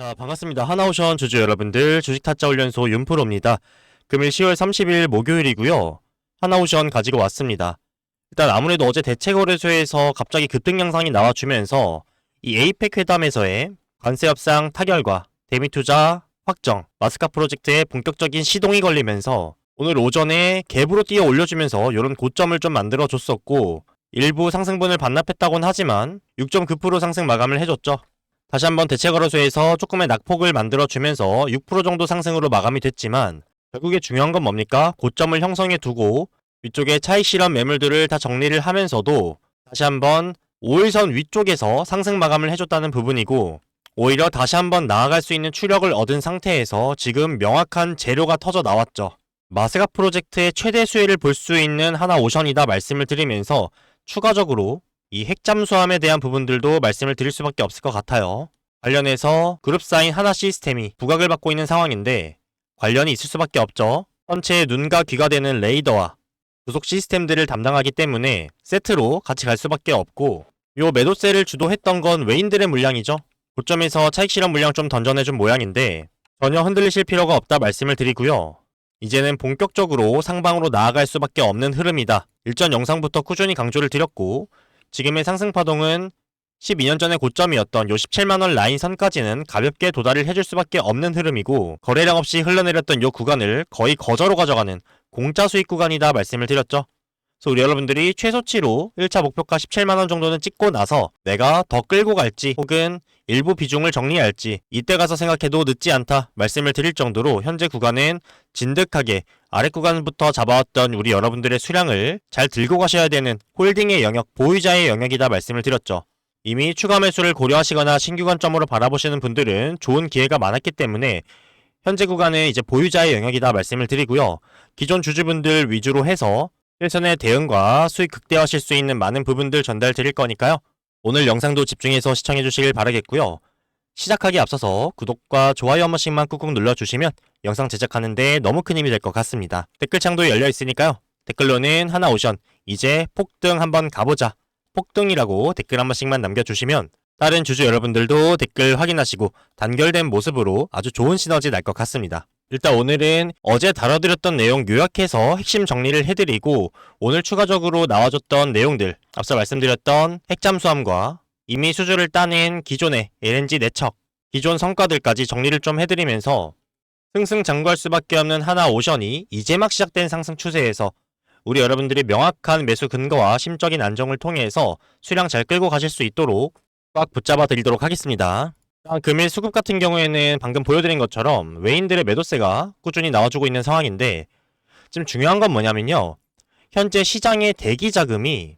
자, 반갑습니다. 하나오션 주주 여러분들, 주식타짜훈련소 윤프로입니다. 금일 10월 30일 목요일이고요. 하나오션 가지고 왔습니다. 일단 아무래도 어제 대체거래소에서 갑자기 급등 양상이 나와주면서 이 에이펙 회담에서의 관세 협상 타결과 대미 투자 확정, 마스카 프로젝트의 본격적인 시동이 걸리면서 오늘 오전에 갭으로 뛰어 올려주면서 이런 고점을 좀 만들어 줬었고 일부 상승분을 반납했다곤 하지만 6.9% 상승 마감을 해줬죠. 다시 한번 대체거래소에서 조금의 낙폭을 만들어주면서 6% 정도 상승으로 마감이 됐지만 결국에 중요한 건 뭡니까? 고점을 형성해 두고 위쪽에 차익 실현 매물들을 다 정리를 하면서도 다시 한번 5일선 위쪽에서 상승 마감을 해줬다는 부분이고 오히려 다시 한번 나아갈 수 있는 추력을 얻은 상태에서 지금 명확한 재료가 터져 나왔죠. 마스가 프로젝트의 최대 수혜를 볼 수 있는 하나 오션이다 말씀을 드리면서 추가적으로 이 핵잠수함에 대한 부분들도 말씀을 드릴 수밖에 없을 것 같아요. 관련해서 그룹 사인 하나 시스템이 부각을 받고 있는 상황인데 관련이 있을 수밖에 없죠. 전체의 눈과 귀가 되는 레이더와 부속 시스템들을 담당하기 때문에 세트로 같이 갈 수밖에 없고 요 매도세를 주도했던 건 외인들의 물량이죠. 고점에서 차익 실현 물량 좀 던져내준 모양인데 전혀 흔들리실 필요가 없다 말씀을 드리고요. 이제는 본격적으로 상방으로 나아갈 수밖에 없는 흐름이다. 일전 영상부터 꾸준히 강조를 드렸고 지금의 상승 파동은 12년 전의 고점이었던 요 17만원 라인 선까지는 가볍게 도달을 해줄 수밖에 없는 흐름이고 거래량 없이 흘러내렸던 요 구간을 거의 거저로 가져가는 공짜 수익 구간이다 말씀을 드렸죠. 그래서 우리 여러분들이 최소치로 1차 목표가 17만원 정도는 찍고 나서 내가 더 끌고 갈지 혹은 일부 비중을 정리할지 이때 가서 생각해도 늦지 않다 말씀을 드릴 정도로 현재 구간은 진득하게 아래 구간부터 잡아왔던 우리 여러분들의 수량을 잘 들고 가셔야 되는 홀딩의 영역, 보유자의 영역이다 말씀을 드렸죠. 이미 추가 매수를 고려하시거나 신규 관점으로 바라보시는 분들은 좋은 기회가 많았기 때문에 현재 구간은 이제 보유자의 영역이다 말씀을 드리고요. 기존 주주분들 위주로 해서 일선의 대응과 수익 극대화하실 수 있는 많은 부분들 전달 드릴 거니까요. 오늘 영상도 집중해서 시청해 주시길 바라겠고요. 시작하기 앞서서 구독과 좋아요 한 번씩만 꾹꾹 눌러주시면 영상 제작하는데 너무 큰 힘이 될 것 같습니다. 댓글창도 열려 있으니까요. 댓글로는 하나 오션 이제 폭등 한번 가보자. 폭등이라고 댓글 한 번씩만 남겨주시면 다른 주주 여러분들도 댓글 확인하시고 단결된 모습으로 아주 좋은 시너지 날 것 같습니다. 일단 오늘은 어제 다뤄드렸던 내용 요약해서 핵심 정리를 해드리고 오늘 추가적으로 나와줬던 내용들 앞서 말씀드렸던 핵잠수함과 이미 수주를 따낸 기존의 LNG 내척 기존 성과들까지 정리를 좀 해드리면서 승승장구할 수밖에 없는 하나 오션이 이제 막 시작된 상승 추세에서 우리 여러분들이 명확한 매수 근거와 심적인 안정을 통해서 수량 잘 끌고 가실 수 있도록 꽉 붙잡아 드리도록 하겠습니다. 아, 금일 수급 같은 경우에는 방금 보여드린 것처럼 외인들의 매도세가 꾸준히 나와주고 있는 상황인데 지금 중요한 건 뭐냐면요. 현재 시장의 대기 자금이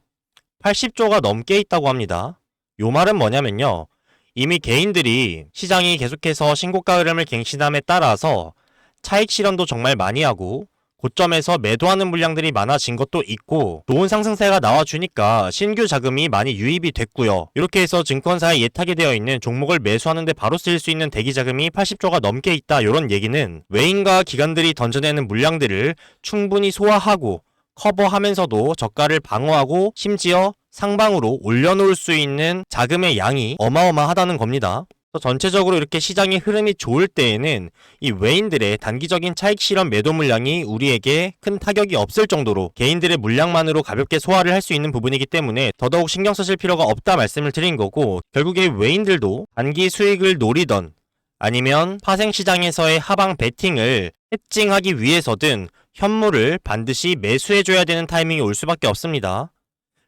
80조가 넘게 있다고 합니다. 요 말은 뭐냐면요. 이미 개인들이 시장이 계속해서 신고가 흐름을 갱신함에 따라서 차익 실현도 정말 많이 하고 고점에서 매도하는 물량들이 많아진 것도 있고 좋은 상승세가 나와주니까 신규 자금이 많이 유입이 됐고요. 이렇게 해서 증권사에 예탁이 되어 있는 종목을 매수하는데 바로 쓰일 수 있는 대기 자금이 80조가 넘게 있다 이런 얘기는 외인과 기관들이 던져내는 물량들을 충분히 소화하고 커버하면서도 저가를 방어하고 심지어 상방으로 올려놓을 수 있는 자금의 양이 어마어마하다는 겁니다. 전체적으로 이렇게 시장의 흐름이 좋을 때에는 이 외인들의 단기적인 차익 실현 매도 물량이 우리에게 큰 타격이 없을 정도로 개인들의 물량만으로 가볍게 소화를 할 수 있는 부분이기 때문에 더더욱 신경 쓰실 필요가 없다 말씀을 드린 거고 결국에 외인들도 단기 수익을 노리던 아니면 파생 시장에서의 하방 베팅을 해칭하기 위해서든 현물을 반드시 매수해줘야 되는 타이밍이 올 수밖에 없습니다.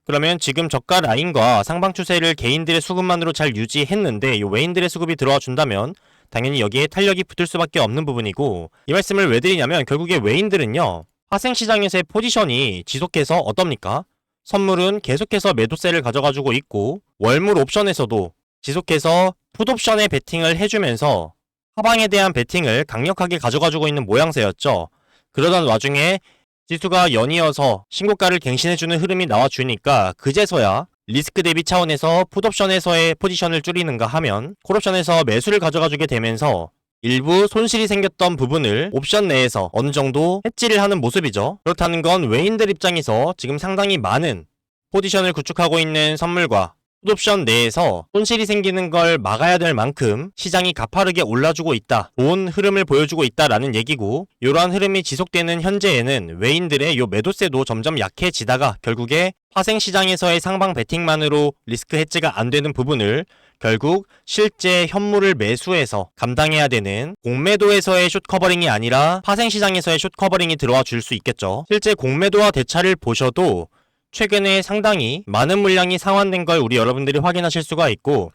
그러면 지금 저가 라인과 상방 추세를 개인들의 수급만으로 잘 유지했는데 이 외인들의 수급이 들어와 준다면 당연히 여기에 탄력이 붙을 수밖에 없는 부분이고 이 말씀을 왜 드리냐면 결국에 외인들은요 파생 시장에서의 포지션이 지속해서 어떻습니까? 선물은 계속해서 매도세를 가져가지고 있고 월물 옵션에서도 지속해서 풋옵션에 베팅을 해주면서 하방에 대한 베팅을 강력하게 가져가지고 있는 모양새였죠. 그러던 와중에 지수가 연이어서 신고가를 갱신해주는 흐름이 나와주니까 그제서야 리스크 대비 차원에서 풋옵션에서의 포지션을 줄이는가 하면 콜옵션에서 매수를 가져가주게 되면서 일부 손실이 생겼던 부분을 옵션 내에서 어느 정도 해지를 하는 모습이죠. 그렇다는 건 외인들 입장에서 지금 상당히 많은 포지션을 구축하고 있는 선물과 풋옵션 내에서 손실이 생기는 걸 막아야 될 만큼 시장이 가파르게 올라주고 있다. 좋은 흐름을 보여주고 있다라는 얘기고 이러한 흐름이 지속되는 현재에는 외인들의 요 매도세도 점점 약해지다가 결국에 파생 시장에서의 상방 베팅만으로 리스크 해지가 안 되는 부분을 결국 실제 현물을 매수해서 감당해야 되는 공매도에서의 숏 커버링이 아니라 파생 시장에서의 숏 커버링이 들어와 줄 수 있겠죠. 실제 공매도와 대차를 보셔도 최근에 상당히 많은 물량이 상환된 걸 우리 여러분들이 확인하실 수가 있고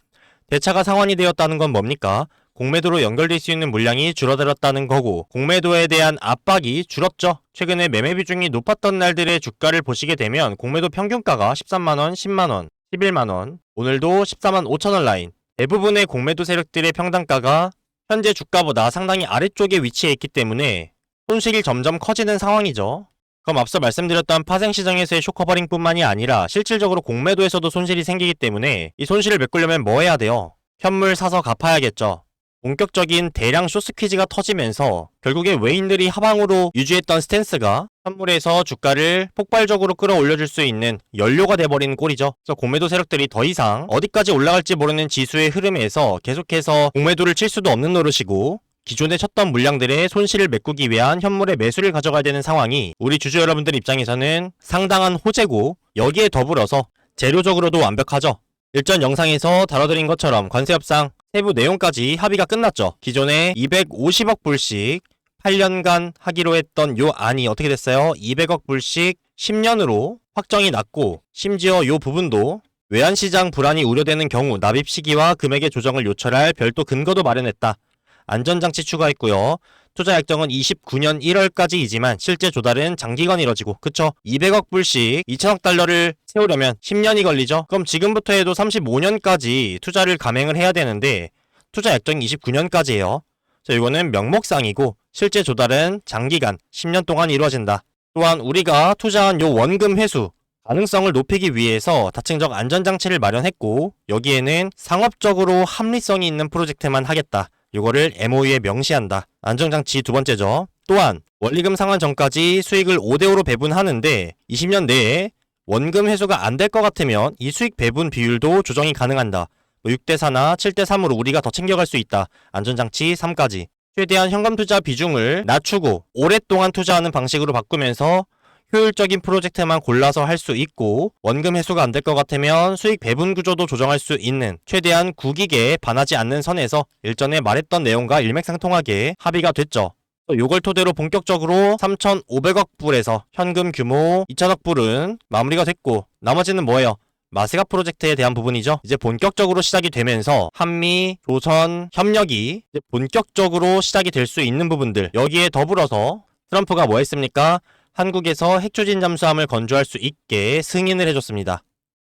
대차가 상환이 되었다는 건 뭡니까? 공매도로 연결될 수 있는 물량이 줄어들었다는 거고 공매도에 대한 압박이 줄었죠. 최근에 매매 비중이 높았던 날들의 주가를 보시게 되면 공매도 평균가가 13만원, 10만원, 11만원, 오늘도 14만 5천원 라인 대부분의 공매도 세력들의 평단가가 현재 주가보다 상당히 아래쪽에 위치해 있기 때문에 손실이 점점 커지는 상황이죠. 그럼 앞서 말씀드렸던 파생 시장에서의 쇼커버링뿐만이 아니라 실질적으로 공매도에서도 손실이 생기기 때문에 이 손실을 메꾸려면 뭐 해야 돼요? 현물 사서 갚아야겠죠. 본격적인 대량 쇼스퀴즈가 터지면서 결국에 외인들이 하방으로 유지했던 스탠스가 현물에서 주가를 폭발적으로 끌어올려줄 수 있는 연료가 돼버리는 꼴이죠. 그래서 공매도 세력들이 더 이상 어디까지 올라갈지 모르는 지수의 흐름에서 계속해서 공매도를 칠 수도 없는 노릇이고 기존에 쳤던 물량들의 손실을 메꾸기 위한 현물의 매수를 가져가야 되는 상황이 우리 주주 여러분들 입장에서는 상당한 호재고 여기에 더불어서 재료적으로도 완벽하죠. 일전 영상에서 다뤄드린 것처럼 관세 협상 세부 내용까지 합의가 끝났죠. 기존에 250억 불씩 8년간 하기로 했던 요 안이 어떻게 됐어요? 200억 불씩 10년으로 확정이 났고 심지어 요 부분도 외환시장 불안이 우려되는 경우 납입 시기와 금액의 조정을 요철할 별도 근거도 마련했다. 안전장치 추가했고요. 투자 약정은 29년 1월까지이지만 실제 조달은 장기간 이뤄지고 그쵸? 200억 불씩 2천억 달러를 세우려면 10년이 걸리죠. 그럼 지금부터 해도 35년까지 투자를 감행을 해야 되는데 투자 약정이 29년까지예요. 자, 이거는 명목상이고 실제 조달은 장기간 10년 동안 이루어진다. 또한 우리가 투자한 요 원금 회수 가능성을 높이기 위해서 다층적 안전장치를 마련했고 여기에는 상업적으로 합리성이 있는 프로젝트만 하겠다. 이거를 MOU에 명시한다. 안정장치 두 번째죠. 또한 원리금 상환 전까지 수익을 5대5로 배분하는데 20년 내에 원금 회수가 안 될 것 같으면 이 수익 배분 비율도 조정이 가능한다. 6대4나 7대3으로 우리가 더 챙겨갈 수 있다. 안전장치 3까지. 최대한 현금 투자 비중을 낮추고 오랫동안 투자하는 방식으로 바꾸면서 효율적인 프로젝트만 골라서 할 수 있고 원금 회수가 안 될 것 같으면 수익 배분 구조도 조정할 수 있는 최대한 국익에 반하지 않는 선에서 일전에 말했던 내용과 일맥상통하게 합의가 됐죠. 요걸 토대로 본격적으로 3,500억 불에서 현금 규모 2천억 불은 마무리가 됐고 나머지는 뭐예요? 마세가 프로젝트에 대한 부분이죠. 이제 본격적으로 시작이 되면서 한미, 조선 협력이 본격적으로 시작이 될 수 있는 부분들 여기에 더불어서 트럼프가 뭐 했습니까? 한국에서 핵추진 잠수함을 건조할 수 있게 승인을 해줬습니다.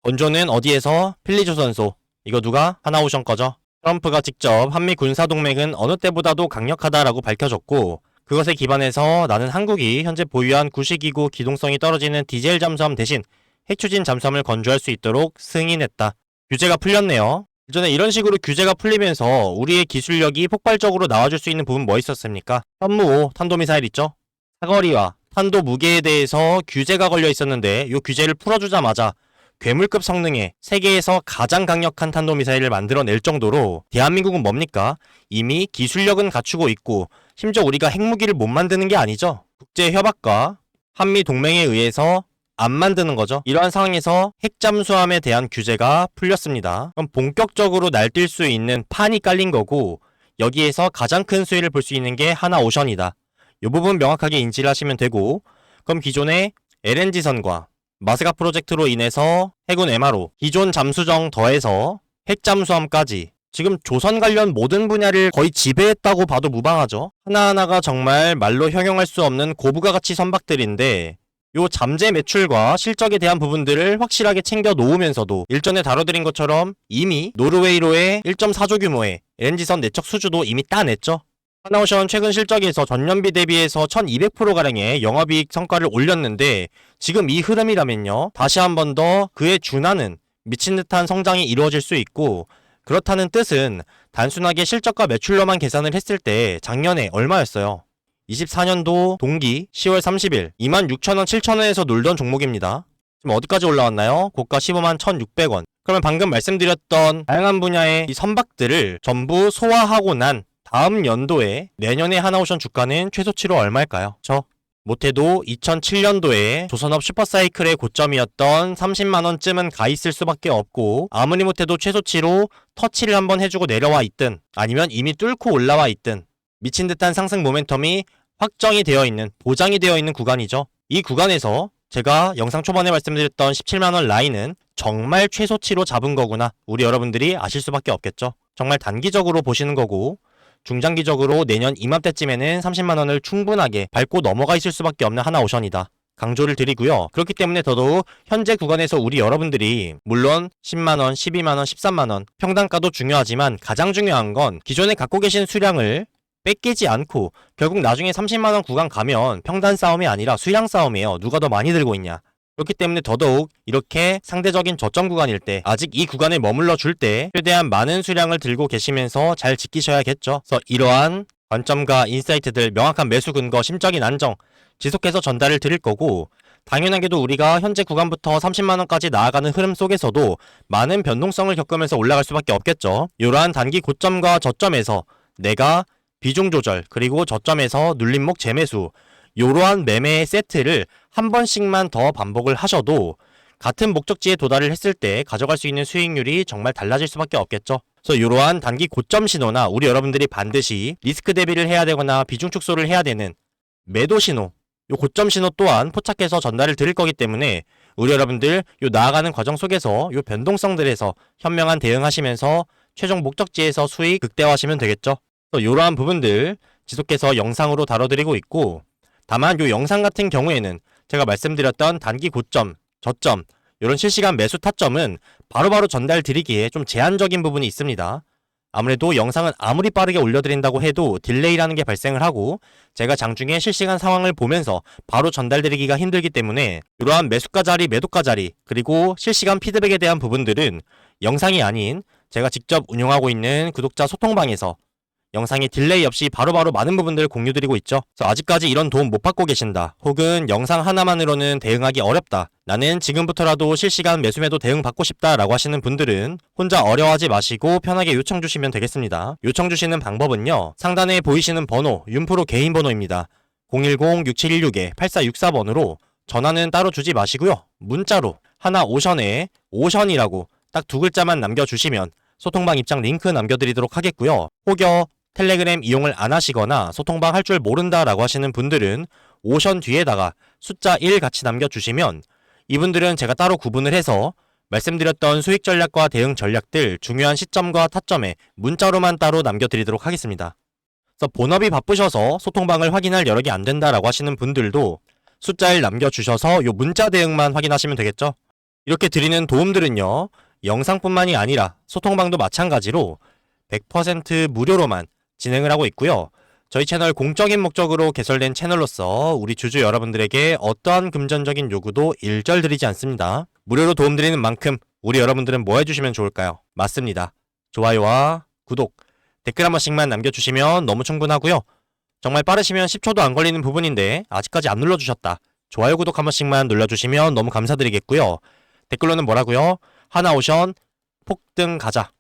건조는 어디에서? 필리조선소. 이거 누가? 하나오션 거죠? 트럼프가 직접 한미 군사동맹은 어느 때보다도 강력하다라고 밝혀줬고 그것에 기반해서 나는 한국이 현재 보유한 구식이고 기동성이 떨어지는 디젤 잠수함 대신 핵추진 잠수함을 건조할 수 있도록 승인했다. 규제가 풀렸네요. 예전에 이런 식으로 규제가 풀리면서 우리의 기술력이 폭발적으로 나와줄 수 있는 부분 뭐 있었습니까? 현무 5 탄도미사일 있죠? 사거리와 탄도 무게에 대해서 규제가 걸려 있었는데 이 규제를 풀어주자마자 괴물급 성능의 세계에서 가장 강력한 탄도미사일을 만들어낼 정도로 대한민국은 뭡니까? 이미 기술력은 갖추고 있고 심지어 우리가 핵무기를 못 만드는 게 아니죠. 국제 협약과 한미 동맹에 의해서 안 만드는 거죠. 이러한 상황에서 핵잠수함에 대한 규제가 풀렸습니다. 그럼 본격적으로 날뛸 수 있는 판이 깔린 거고 여기에서 가장 큰 수혜를 볼 수 있는 게 하나 오션이다. 이 부분 명확하게 인지를 하시면 되고 그럼 기존의 LNG선과 마스가 프로젝트로 인해서 해군 MRO, 기존 잠수정 더해서 핵잠수함까지 지금 조선 관련 모든 분야를 거의 지배했다고 봐도 무방하죠. 하나하나가 정말 말로 형용할 수 없는 고부가 가치 선박들인데 요 잠재 매출과 실적에 대한 부분들을 확실하게 챙겨 놓으면서도 일전에 다뤄드린 것처럼 이미 노르웨이로의 1.4조 규모의 LNG선 내척 수주도 이미 따냈죠. 하나오션 최근 실적에서 전년비 대비해서 1200%가량의 영업이익 성과를 올렸는데 지금 이 흐름이라면요. 다시 한 번 더 그에 준하는 미친 듯한 성장이 이루어질 수 있고 그렇다는 뜻은 단순하게 실적과 매출로만 계산을 했을 때 작년에 얼마였어요? 24년도 동기 10월 30일 26,000원, 7,000원에서 놀던 종목입니다. 지금 어디까지 올라왔나요? 고가 15만 1,600원. 그러면 방금 말씀드렸던 다양한 분야의 이 선박들을 전부 소화하고 난 다음 연도에 내년에 하나오션 주가는 최소치로 얼마일까요? 저 못해도 2007년도에 조선업 슈퍼사이클의 고점이었던 30만원쯤은 가 있을 수밖에 없고 아무리 못해도 최소치로 터치를 한번 해주고 내려와 있든 아니면 이미 뚫고 올라와 있든 미친 듯한 상승 모멘텀이 확정이 되어 있는 보장이 되어 있는 구간이죠. 이 구간에서 제가 영상 초반에 말씀드렸던 17만원 라인은 정말 최소치로 잡은 거구나 우리 여러분들이 아실 수밖에 없겠죠. 정말 단기적으로 보시는 거고 중장기적으로 내년 이맘때쯤에는 30만 원을 충분하게 밟고 넘어가 있을 수밖에 없는 하나 오션이다. 강조를 드리고요. 그렇기 때문에 더더욱 현재 구간에서 우리 여러분들이 물론 10만원, 12만원, 13만원 평단가도 중요하지만 가장 중요한 건 기존에 갖고 계신 수량을 뺏기지 않고 결국 나중에 30만원 구간 가면 평단 싸움이 아니라 수량 싸움이에요. 누가 더 많이 들고 있냐. 그렇기 때문에 더더욱 이렇게 상대적인 저점 구간일 때 아직 이 구간에 머물러 줄 때 최대한 많은 수량을 들고 계시면서 잘 지키셔야겠죠. 그래서 이러한 관점과 인사이트들 명확한 매수 근거 심적인 안정 지속해서 전달을 드릴 거고 당연하게도 우리가 현재 구간부터 30만원까지 나아가는 흐름 속에서도 많은 변동성을 겪으면서 올라갈 수밖에 없겠죠. 이러한 단기 고점과 저점에서 내가 비중 조절 그리고 저점에서 눌림목 재매수 이러한 매매의 세트를 한 번씩만 더 반복을 하셔도 같은 목적지에 도달을 했을 때 가져갈 수 있는 수익률이 정말 달라질 수밖에 없겠죠. 그래서 이러한 단기 고점 신호나 우리 여러분들이 반드시 리스크 대비를 해야 되거나 비중 축소를 해야 되는 매도 신호, 요 고점 신호 또한 포착해서 전달을 드릴 거기 때문에 우리 여러분들 요 나아가는 과정 속에서 요 변동성들에서 현명한 대응하시면서 최종 목적지에서 수익 극대화하시면 되겠죠. 그래서 이러한 부분들 지속해서 영상으로 다뤄드리고 있고 다만 요 영상 같은 경우에는 제가 말씀드렸던 단기 고점, 저점 이런 실시간 매수 타점은 바로바로 전달 드리기에 좀 제한적인 부분이 있습니다. 아무래도 영상은 아무리 빠르게 올려드린다고 해도 딜레이라는 게 발생을 하고 제가 장중에 실시간 상황을 보면서 바로 전달드리기가 힘들기 때문에 이러한 매수가 자리, 매도가 자리 그리고 실시간 피드백에 대한 부분들은 영상이 아닌 제가 직접 운영하고 있는 구독자 소통방에서 영상이 딜레이 없이 바로바로 많은 부분들을 공유드리고 있죠. 그래서 아직까지 이런 도움 못 받고 계신다. 혹은 영상 하나만으로는 대응하기 어렵다. 나는 지금부터라도 실시간 매수매도 대응 받고 싶다 라고 하시는 분들은 혼자 어려워하지 마시고 편하게 요청 주시면 되겠습니다. 요청 주시는 방법은요. 상단에 보이시는 번호, 윤프로 개인 번호입니다. 010-6716-8464번으로 전화는 따로 주지 마시고요. 문자로 하나 오션에 오션이라고 딱 두 글자만 남겨주시면 소통방 입장 링크 남겨드리도록 하겠고요. 혹여 텔레그램 이용을 안 하시거나 소통방 할 줄 모른다라고 하시는 분들은 오션 뒤에다가 숫자 1 같이 남겨주시면 이분들은 제가 따로 구분을 해서 말씀드렸던 수익 전략과 대응 전략들 중요한 시점과 타점에 문자로만 따로 남겨드리도록 하겠습니다. 그래서 본업이 바쁘셔서 소통방을 확인할 여력이 안 된다라고 하시는 분들도 숫자 1 남겨주셔서 요 문자 대응만 확인하시면 되겠죠. 이렇게 드리는 도움들은요. 영상뿐만이 아니라 소통방도 마찬가지로 100% 무료로만 진행을 하고 있고요. 저희 채널 공적인 목적으로 개설된 채널로서 우리 주주 여러분들에게 어떠한 금전적인 요구도 일절 드리지 않습니다. 무료로 도움드리는 만큼 우리 여러분들은 뭐 해주시면 좋을까요? 맞습니다. 좋아요와 구독, 댓글 한 번씩만 남겨주시면 너무 충분하고요. 정말 빠르시면 10초도 안 걸리는 부분인데 아직까지 안 눌러주셨다. 좋아요, 구독 한 번씩만 눌러주시면 너무 감사드리겠고요. 댓글로는 뭐라고요? 하나오션 폭등 가자.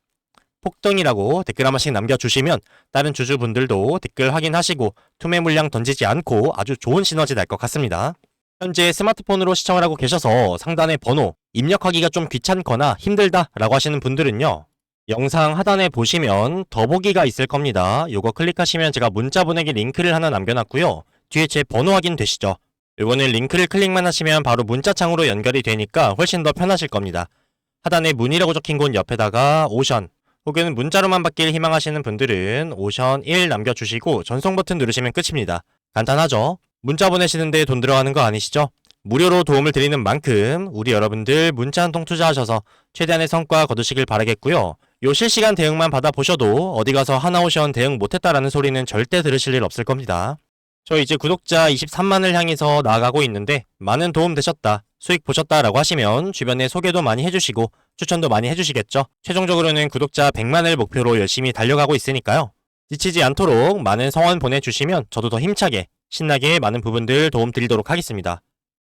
폭등이라고 댓글 한 번씩 남겨주시면 다른 주주분들도 댓글 확인하시고 투매 물량 던지지 않고 아주 좋은 시너지 날 것 같습니다. 현재 스마트폰으로 시청을 하고 계셔서 상단의 번호 입력하기가 좀 귀찮거나 힘들다 라고 하시는 분들은요. 영상 하단에 보시면 더보기가 있을 겁니다. 요거 클릭하시면 제가 문자 보내기 링크를 하나 남겨놨고요. 뒤에 제 번호 확인 되시죠? 요거는 링크를 클릭만 하시면 바로 문자창으로 연결이 되니까 훨씬 더 편하실 겁니다. 하단에 문이라고 적힌 곳 옆에다가 오션 혹은 문자로만 받길 희망하시는 분들은 오션 1 남겨주시고 전송 버튼 누르시면 끝입니다. 간단하죠? 문자 보내시는데 돈 들어가는 거 아니시죠? 무료로 도움을 드리는 만큼 우리 여러분들 문자 한 통 투자하셔서 최대한의 성과 거두시길 바라겠고요. 요 실시간 대응만 받아보셔도 어디 가서 하나오션 대응 못했다라는 소리는 절대 들으실 일 없을 겁니다. 저 이제 구독자 23만을 향해서 나아가고 있는데 많은 도움 되셨다, 수익 보셨다라고 하시면 주변에 소개도 많이 해주시고 추천도 많이 해주시겠죠. 최종적으로는 구독자 100만을 목표로 열심히 달려가고 있으니까요. 지치지 않도록 많은 성원 보내주시면 저도 더 힘차게 신나게 많은 부분들 도움 드리도록 하겠습니다.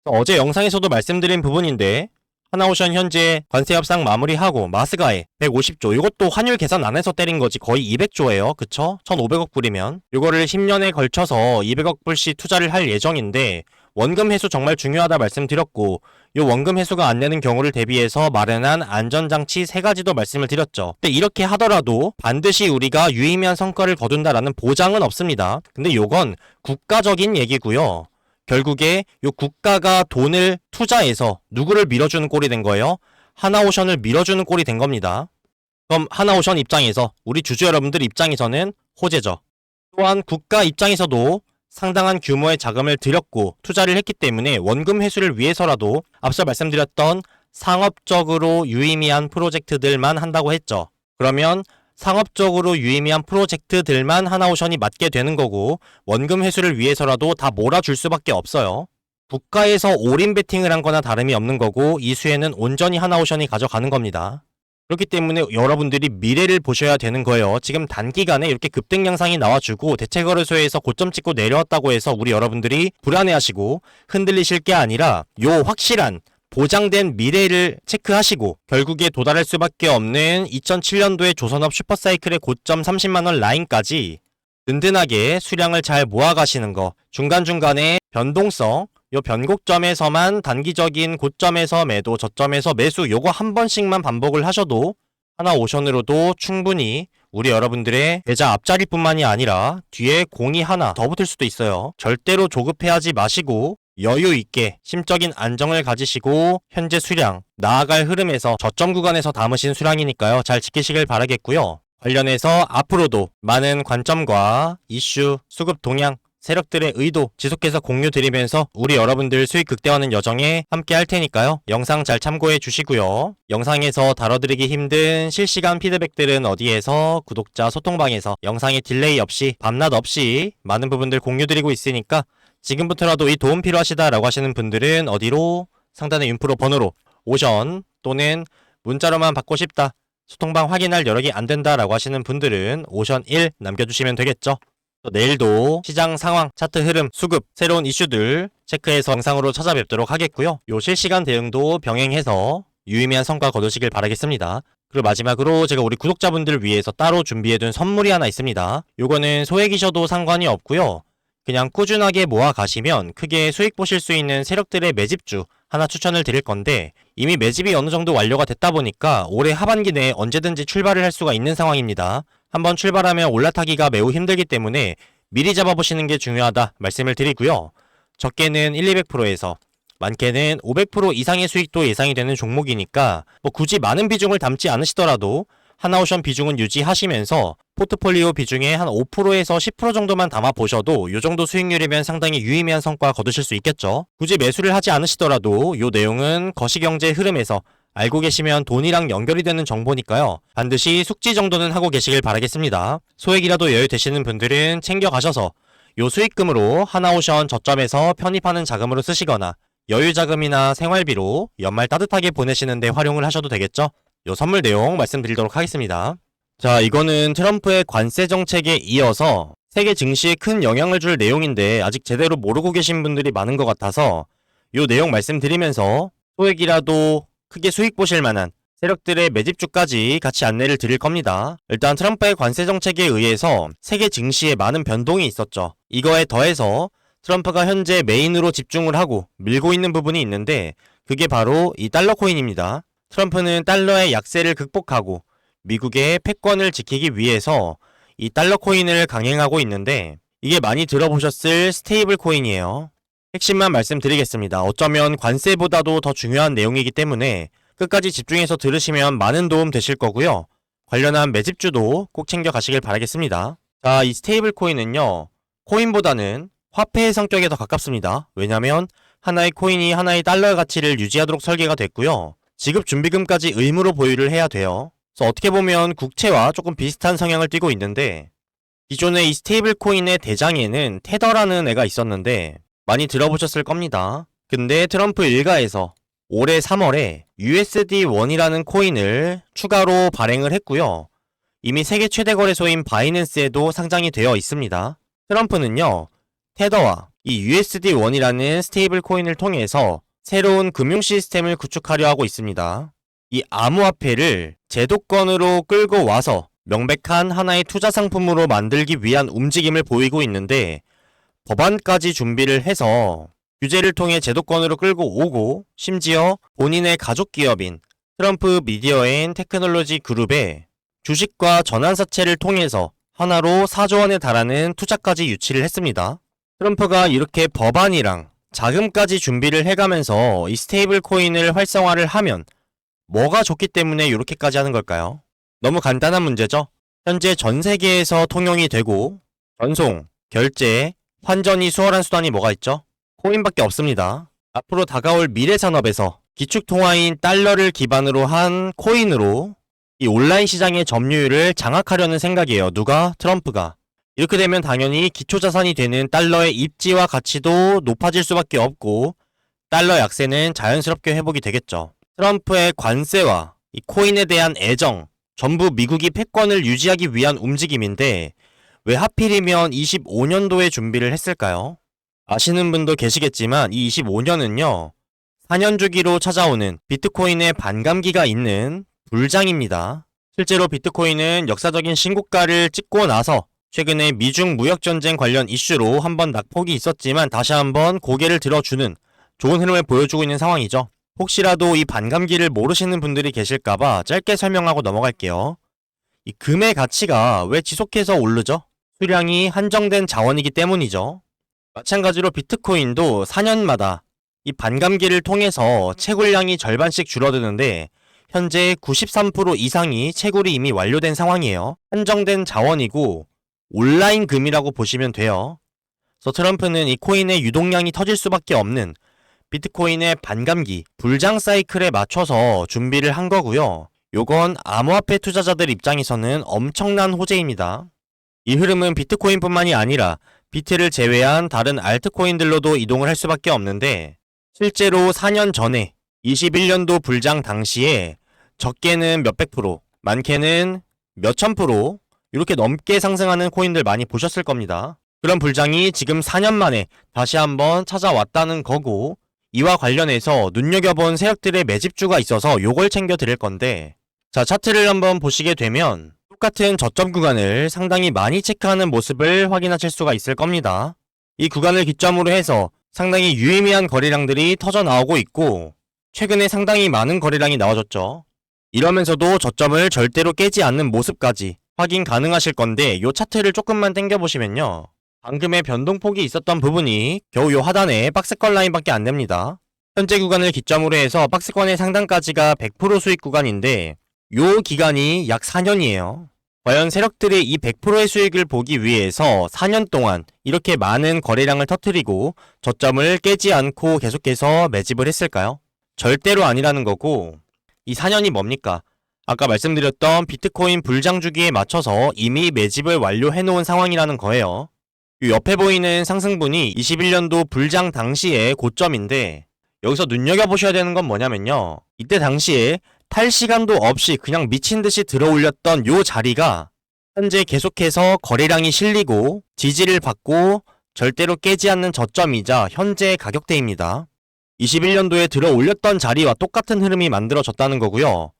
어제 영상에서도 말씀드린 부분인데 하나오션 현재 관세 협상 마무리하고 마스가에 150조 이것도 환율 계산 안 해서 때린 거지 거의 200조예요 그쵸? 1500억 불이면 요거를 10년에 걸쳐서 200억 불씩 투자를 할 예정인데 원금 회수 정말 중요하다 말씀드렸고 요 원금 회수가 안 되는 경우를 대비해서 마련한 안전장치 세 가지도 말씀을 드렸죠. 근데 이렇게 하더라도 반드시 우리가 유의미한 성과를 거둔다라는 보장은 없습니다. 근데 요건 국가적인 얘기고요. 결국에 요 국가가 돈을 투자해서 누구를 밀어주는 꼴이 된 거예요? 하나오션을 밀어주는 꼴이 된 겁니다. 그럼 하나오션 입장에서 우리 주주 여러분들 입장에서는 호재죠. 또한 국가 입장에서도 상당한 규모의 자금을 들였고 투자를 했기 때문에 원금 회수를 위해서라도 앞서 말씀드렸던 상업적으로 유의미한 프로젝트들만 한다고 했죠. 그러면 상업적으로 유의미한 프로젝트들만 하나오션이 맡게 되는 거고 원금 회수를 위해서라도 다 몰아줄 수밖에 없어요. 국가에서 올인 베팅을 한 거나 다름이 없는 거고 이 수혜는 온전히 하나오션이 가져가는 겁니다. 그렇기 때문에 여러분들이 미래를 보셔야 되는 거예요. 지금 단기간에 이렇게 급등 양상이 나와주고 대체거래소에서 고점 찍고 내려왔다고 해서 우리 여러분들이 불안해하시고 흔들리실 게 아니라 요 확실한 보장된 미래를 체크하시고 결국에 도달할 수밖에 없는 2007년도에 조선업 슈퍼사이클의 고점 30만원 라인까지 든든하게 수량을 잘 모아가시는 거 중간중간에 변동성 요 변곡점에서만 단기적인 고점에서 매도 저점에서 매수 요거 한 번씩만 반복을 하셔도 하나 오션으로도 충분히 우리 여러분들의 계좌 앞자리뿐만이 아니라 뒤에 공이 하나 더 붙을 수도 있어요. 절대로 조급해하지 마시고 여유 있게 심적인 안정을 가지시고 현재 수량 나아갈 흐름에서 저점 구간에서 담으신 수량이니까요. 잘 지키시길 바라겠고요. 관련해서 앞으로도 많은 관점과 이슈, 수급 동향 세력들의 의도 지속해서 공유 드리면서 우리 여러분들 수익 극대화하는 여정에 함께 할 테니까요. 영상 잘 참고해 주시고요. 영상에서 다뤄드리기 힘든 실시간 피드백들은 어디에서 구독자 소통방에서 영상에 딜레이 없이 밤낮 없이 많은 부분들 공유 드리고 있으니까 지금부터라도 이 도움 필요하시다라고 하시는 분들은 어디로 상단의 윤프로 번호로 오션 또는 문자로만 받고 싶다 소통방 확인할 여력이 안 된다라고 하시는 분들은 오션 1 남겨주시면 되겠죠. 또 내일도 시장 상황, 차트 흐름, 수급, 새로운 이슈들 체크해서 영상으로 찾아뵙도록 하겠고요. 요 실시간 대응도 병행해서 유의미한 성과 거두시길 바라겠습니다. 그리고 마지막으로 제가 우리 구독자분들을 위해서 따로 준비해둔 선물이 하나 있습니다. 요거는 소액이셔도 상관이 없고요. 그냥 꾸준하게 모아 가시면 크게 수익 보실 수 있는 세력들의 매집주 하나 추천을 드릴 건데 이미 매집이 어느 정도 완료가 됐다 보니까 올해 하반기 내에 언제든지 출발을 할 수가 있는 상황입니다. 한번 출발하면 올라타기가 매우 힘들기 때문에 미리 잡아보시는 게 중요하다 말씀을 드리고요. 적게는 1, 200%에서 많게는 500% 이상의 수익도 예상이 되는 종목이니까 뭐 굳이 많은 비중을 담지 않으시더라도 하나오션 비중은 유지하시면서 포트폴리오 비중의 한 5%에서 10% 정도만 담아 보셔도 이 정도 수익률이면 상당히 유의미한 성과 거두실 수 있겠죠. 굳이 매수를 하지 않으시더라도 이 내용은 거시경제 흐름에서 알고 계시면 돈이랑 연결이 되는 정보니까요. 반드시 숙지 정도는 하고 계시길 바라겠습니다. 소액이라도 여유 되시는 분들은 챙겨 가셔서 요 수익금으로 하나오션 저점에서 편입하는 자금으로 쓰시거나 여유 자금이나 생활비로 연말 따뜻하게 보내시는데 활용을 하셔도 되겠죠. 요 선물 내용 말씀드리도록 하겠습니다. 자, 이거는 트럼프의 관세 정책에 이어서 세계 증시에 큰 영향을 줄 내용인데 아직 제대로 모르고 계신 분들이 많은 것 같아서 요 내용 말씀드리면서 소액이라도 크게 수익 보실 만한 세력들의 매집주까지 같이 안내를 드릴 겁니다. 일단 트럼프의 관세 정책에 의해서 세계 증시에 많은 변동이 있었죠. 이거에 더해서 트럼프가 현재 메인으로 집중을 하고 밀고 있는 부분이 있는데 그게 바로 이 달러 코인입니다. 트럼프는 달러의 약세를 극복하고 미국의 패권을 지키기 위해서 이 달러 코인을 강행하고 있는데 이게 많이 들어보셨을 스테이블 코인이에요. 핵심만 말씀드리겠습니다. 어쩌면 관세보다도 더 중요한 내용이기 때문에 끝까지 집중해서 들으시면 많은 도움 되실 거고요. 관련한 매집주도 꼭 챙겨 가시길 바라겠습니다. 자, 이 스테이블 코인은요. 코인보다는 화폐의 성격에 더 가깝습니다. 왜냐면 하나의 코인이 하나의 달러의 가치를 유지하도록 설계가 됐고요. 지급 준비금까지 의무로 보유를 해야 돼요. 그래서 어떻게 보면 국채와 조금 비슷한 성향을 띠고 있는데 기존의 이 스테이블 코인의 대장에는 테더라는 애가 있었는데 많이 들어보셨을 겁니다. 근데 트럼프 일가에서 올해 3월에 USD1이라는 코인을 추가로 발행을 했고요. 이미 세계 최대 거래소인 바이낸스에도 상장이 되어 있습니다. 트럼프는요, 테더와 이 USD1이라는 스테이블 코인을 통해서 새로운 금융 시스템을 구축하려 하고 있습니다. 이 암호화폐를 제도권으로 끌고 와서 명백한 하나의 투자 상품으로 만들기 위한 움직임을 보이고 있는데 법안까지 준비를 해서 규제를 통해 제도권으로 끌고 오고 심지어 본인의 가족 기업인 트럼프 미디어 앤 테크놀로지 그룹의 주식과 전환사채를 통해서 하나로 4조 원에 달하는 투자까지 유치를 했습니다. 트럼프가 이렇게 법안이랑 자금까지 준비를 해가면서 이 스테이블 코인을 활성화를 하면 뭐가 좋기 때문에 이렇게까지 하는 걸까요? 너무 간단한 문제죠? 현재 전 세계에서 통용이 되고 전송, 결제, 환전이 수월한 수단이 뭐가 있죠? 코인밖에 없습니다. 앞으로 다가올 미래 산업에서 기축 통화인 달러를 기반으로 한 코인으로 이 온라인 시장의 점유율을 장악하려는 생각이에요. 누가? 트럼프가. 이렇게 되면 당연히 기초자산이 되는 달러의 입지와 가치도 높아질 수밖에 없고 달러 약세는 자연스럽게 회복이 되겠죠. 트럼프의 관세와 이 코인에 대한 애정, 전부 미국이 패권을 유지하기 위한 움직임인데 왜 하필이면 25년도에 준비를 했을까요? 아시는 분도 계시겠지만 이 25년은요. 4년 주기로 찾아오는 비트코인의 반감기가 있는 불장입니다. 실제로 비트코인은 역사적인 신고가를 찍고 나서 최근에 미중 무역 전쟁 관련 이슈로 한번 낙폭이 있었지만 다시 한번 고개를 들어주는 좋은 흐름을 보여주고 있는 상황이죠. 혹시라도 이 반감기를 모르시는 분들이 계실까봐 짧게 설명하고 넘어갈게요. 이 금의 가치가 왜 지속해서 오르죠? 수량이 한정된 자원이기 때문이죠. 마찬가지로 비트코인도 4년마다 이 반감기를 통해서 채굴량이 절반씩 줄어드는데 현재 93% 이상이 채굴이 이미 완료된 상황이에요. 한정된 자원이고 온라인 금이라고 보시면 돼요. 그래서 트럼프는 이 코인의 유동량이 터질 수밖에 없는 비트코인의 반감기, 불장 사이클에 맞춰서 준비를 한 거고요. 요건 암호화폐 투자자들 입장에서는 엄청난 호재입니다. 이 흐름은 비트코인뿐만이 아니라 비트를 제외한 다른 알트코인들로도 이동을 할 수밖에 없는데 실제로 4년 전에 21년도 불장 당시에 적게는 몇백 프로, 많게는 몇천 프로 이렇게 넘게 상승하는 코인들 많이 보셨을 겁니다. 그런 불장이 지금 4년 만에 다시 한번 찾아왔다는 거고 이와 관련해서 눈여겨본 세력들의 매집주가 있어서 요걸 챙겨 드릴 건데 자 차트를 한번 보시게 되면 똑같은 저점 구간을 상당히 많이 체크하는 모습을 확인하실 수가 있을 겁니다. 이 구간을 기점으로 해서 상당히 유의미한 거래량들이 터져 나오고 있고 최근에 상당히 많은 거래량이 나와줬죠. 이러면서도 저점을 절대로 깨지 않는 모습까지 확인 가능하실 건데 요 차트를 조금만 당겨보시면요. 방금의 변동폭이 있었던 부분이 겨우 요 하단에 박스권 라인밖에 안 됩니다. 현재 구간을 기점으로 해서 박스권의 상단까지가 100% 수익 구간인데 요 기간이 약 4년이에요. 과연 세력들의 이 100%의 수익을 보기 위해서 4년 동안 이렇게 많은 거래량을 터뜨리고 저점을 깨지 않고 계속해서 매집을 했을까요? 절대로 아니라는 거고 이 4년이 뭡니까? 아까 말씀드렸던 비트코인 불장 주기에 맞춰서 이미 매집을 완료해 놓은 상황이라는 거예요. 이 옆에 보이는 상승분이 21년도 불장 당시의 고점인데 여기서 눈여겨보셔야 되는 건 뭐냐면요. 이때 당시에 탈 시간도 없이 그냥 미친 듯이 들어 올렸던 요 자리가 현재 계속해서 거래량이 실리고 지지를 받고 절대로 깨지 않는 저점이자 현재 가격대입니다. 21년도에 들어 올렸던 자리와 똑같은 흐름이 만들어졌다는 거고요.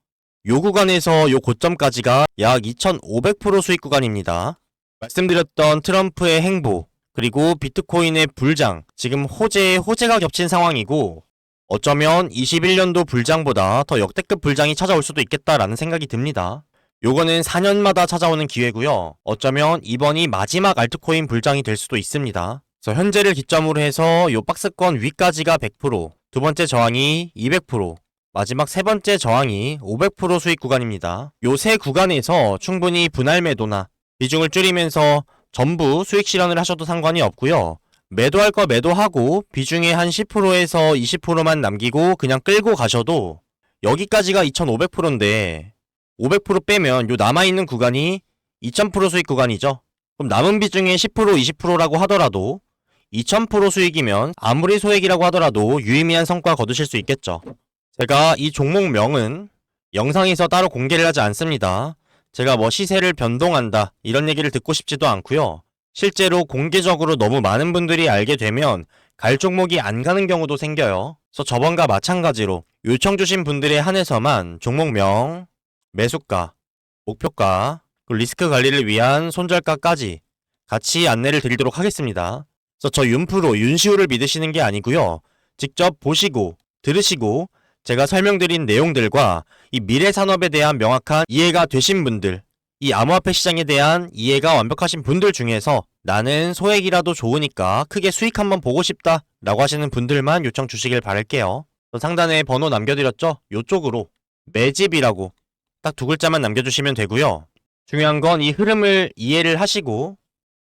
요 구간에서 요 고점까지가 약 2500% 수익 구간입니다. 말씀드렸던 트럼프의 행보, 그리고 비트코인의 불장, 지금 호재에 호재가 겹친 상황이고, 어쩌면 21년도 불장보다 더 역대급 불장이 찾아올 수도 있겠다라는 생각이 듭니다. 요거는 4년마다 찾아오는 기회고요. 어쩌면 이번이 마지막 알트코인 불장이 될 수도 있습니다. 그래서 현재를 기점으로 해서 요 박스권 위까지가 100%, 두 번째 저항이 200%, 마지막 세 번째 저항이 500% 수익 구간입니다. 요 세 구간에서 충분히 분할 매도나 비중을 줄이면서 전부 수익 실현을 하셔도 상관이 없고요. 매도할 거 매도하고 비중의 한 10%에서 20%만 남기고 그냥 끌고 가셔도 여기까지가 2500%인데 500% 빼면 요 남아있는 구간이 2000% 수익 구간이죠. 그럼 남은 비중의 10% 20%라고 하더라도 2000% 수익이면 아무리 소액이라고 하더라도 유의미한 성과 거두실 수 있겠죠. 제가 이 종목명은 영상에서 따로 공개를 하지 않습니다. 제가 뭐 시세를 변동한다 이런 얘기를 듣고 싶지도 않고요. 실제로 공개적으로 너무 많은 분들이 알게 되면 갈 종목이 안 가는 경우도 생겨요. 그래서 저번과 마찬가지로 요청 주신 분들에 한해서만 종목명, 매수가, 목표가, 그리고 리스크 관리를 위한 손절가까지 같이 안내를 드리도록 하겠습니다. 그래서 저 윤프로 윤시우를 믿으시는 게 아니고요. 직접 보시고 들으시고 제가 설명드린 내용들과 이 미래 산업에 대한 명확한 이해가 되신 분들, 이 암호화폐 시장에 대한 이해가 완벽하신 분들 중에서 나는 소액이라도 좋으니까 크게 수익 한번 보고 싶다 라고 하시는 분들만 요청 주시길 바랄게요. 저 상단에 번호 남겨드렸죠? 요쪽으로 매집이라고 딱 두 글자만 남겨주시면 되고요. 중요한 건 이 흐름을 이해를 하시고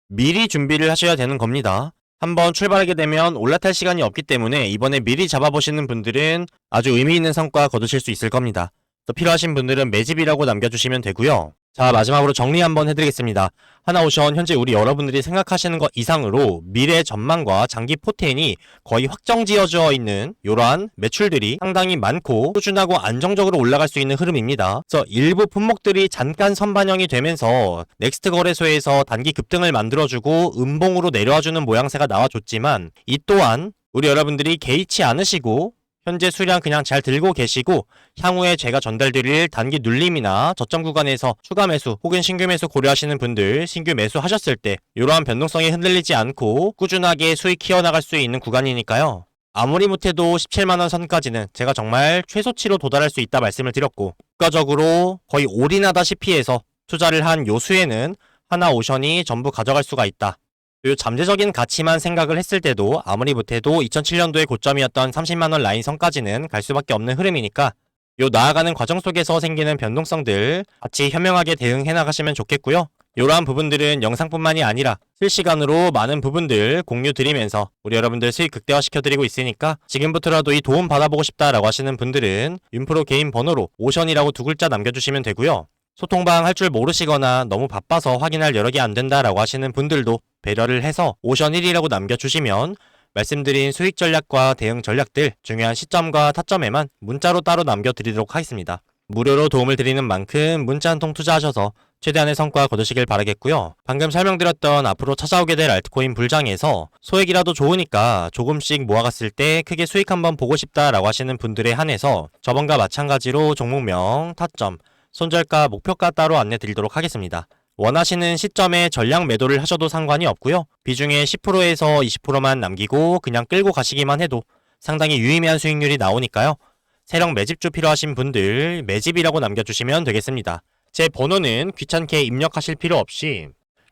미리 준비를 하셔야 되는 겁니다. 한번 출발하게 되면 올라탈 시간이 없기 때문에 이번에 미리 잡아보시는 분들은 아주 의미 있는 성과 거두실 수 있을 겁니다. 또 필요하신 분들은 매집이라고 남겨주시면 되고요. 자 마지막으로 정리 한번 해드리겠습니다. 하나오션 현재 우리 여러분들이 생각하시는 것 이상으로 미래 전망과 장기 포텐이 거의 확정 지어져 있는 이러한 매출들이 상당히 많고 꾸준하고 안정적으로 올라갈 수 있는 흐름입니다. 그래서 일부 품목들이 잠깐 선반영이 되면서 넥스트 거래소에서 단기 급등을 만들어주고 음봉으로 내려와주는 모양새가 나와줬지만 이 또한 우리 여러분들이 개의치 않으시고 현재 수량 그냥 잘 들고 계시고 향후에 제가 전달드릴 단기 눌림이나 저점 구간에서 추가 매수 혹은 신규 매수 고려하시는 분들 신규 매수 하셨을 때 이러한 변동성이 흔들리지 않고 꾸준하게 수익 키워나갈 수 있는 구간이니까요. 아무리 못해도 17만원 선까지는 제가 정말 최소치로 도달할 수 있다 말씀을 드렸고 국가적으로 거의 올인하다시피 해서 투자를 한 요수에는 하나 오션이 전부 가져갈 수가 있다. 요 잠재적인 가치만 생각을 했을 때도 아무리 못해도 2007년도의 고점이었던 30만원 라인 선까지는 갈 수밖에 없는 흐름이니까 요 나아가는 과정 속에서 생기는 변동성들 같이 현명하게 대응해 나가시면 좋겠고요. 이러한 부분들은 영상뿐만이 아니라 실시간으로 많은 부분들 공유 드리면서 우리 여러분들 수익 극대화 시켜드리고 있으니까 지금부터라도 이 도움 받아보고 싶다라고 하시는 분들은 윤프로 개인 번호로 오션이라고 두 글자 남겨주시면 되고요. 소통방 할 줄 모르시거나 너무 바빠서 확인할 여력이 안 된다라고 하시는 분들도 배려를 해서 오션 1이라고 남겨주시면 말씀드린 수익 전략과 대응 전략들 중요한 시점과 타점에만 문자로 따로 남겨드리도록 하겠습니다. 무료로 도움을 드리는 만큼 문자 한 통 투자하셔서 최대한의 성과 거두시길 바라겠고요. 방금 설명드렸던 앞으로 찾아오게 될 알트코인 불장에서 소액이라도 좋으니까 조금씩 모아갔을 때 크게 수익 한번 보고 싶다라고 하시는 분들에 한해서 저번과 마찬가지로 종목명, 타점, 손절가, 목표가 따로 안내 드리도록 하겠습니다. 원하시는 시점에 전량 매도를 하셔도 상관이 없고요. 비중의 10%에서 20%만 남기고 그냥 끌고 가시기만 해도 상당히 유의미한 수익률이 나오니까요. 세력 매집주 필요하신 분들 매집이라고 남겨주시면 되겠습니다. 제 번호는 귀찮게 입력하실 필요 없이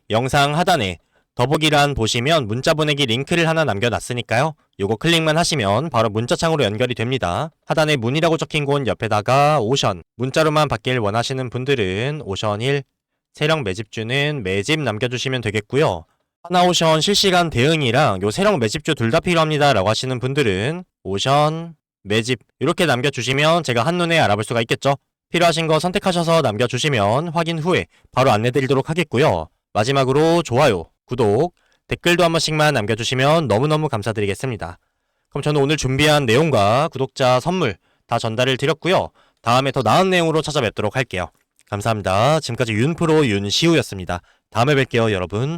영상 하단에 더보기란 보시면 문자 보내기 링크를 하나 남겨놨으니까요. 요거 클릭만 하시면 바로 문자창으로 연결이 됩니다. 하단에 문이라고 적힌 곳 옆에다가 오션, 문자로만 받길 원하시는 분들은 오션 1, 세력 매집주는 매집 남겨주시면 되겠고요. 하나오션 실시간 대응이랑 요 세력 매집주 둘 다 필요합니다 라고 하시는 분들은 오션, 매집 이렇게 남겨주시면 제가 한눈에 알아볼 수가 있겠죠. 필요하신 거 선택하셔서 남겨주시면 확인 후에 바로 안내드리도록 하겠고요. 마지막으로 좋아요, 구독, 댓글도 한 번씩만 남겨주시면 너무너무 감사드리겠습니다. 그럼 저는 오늘 준비한 내용과 구독자 선물 다 전달을 드렸고요. 다음에 더 나은 내용으로 찾아뵙도록 할게요. 감사합니다. 지금까지 윤프로 윤시우였습니다. 다음에 뵐게요, 여러분.